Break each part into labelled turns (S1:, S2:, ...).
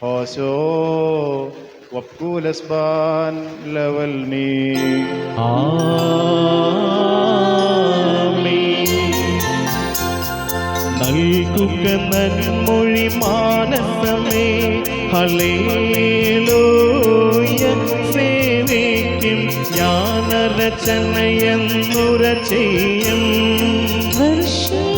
S1: ഹോശോ വക്കൂലസ്ബാൻ level me
S2: നൽകുക നന്മൊഴി മാനസമേ hallelujah സേവിക്കും ജ്ഞാനരചനയെന്നുര ചെയ്യും പാറയ്ക്കുമോ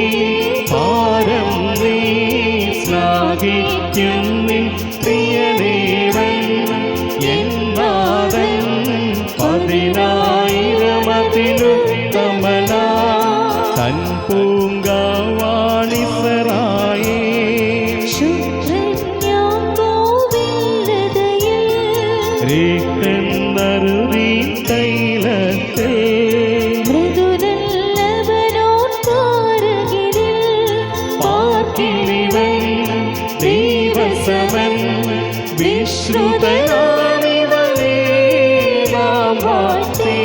S2: ശ്ലാഘിക്കും നിൻ പ്രിയദേവൻ എന്നാഥൻ പതിനായിരമതിലുത്തമന തൻ പൂങ്കവാണിസറായേ. രക്തന്നറുതി തൈലത്തിൽ ദൈവസമൻ വിശ്രുതനാണിവനേ നാം വാഴ്ത്തിയിടുന്നു.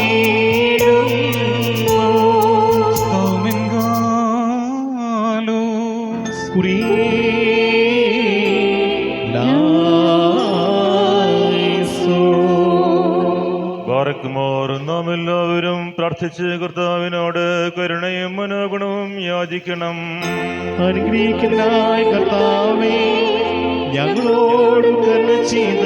S2: കുറിയിലായിസോ.
S3: ബാറക്കുമോർ നാം എല്ലാവരും പ്രാർത്ഥിച്ച് കർത്താവിനോട് കരുണയും മനോഗുണവും യാചിക്കണം
S2: അനുഗ്രഹിക്കുന്ന കർത്താവേ ഞങ്ങളോട് കരുണ ചെയ്ത്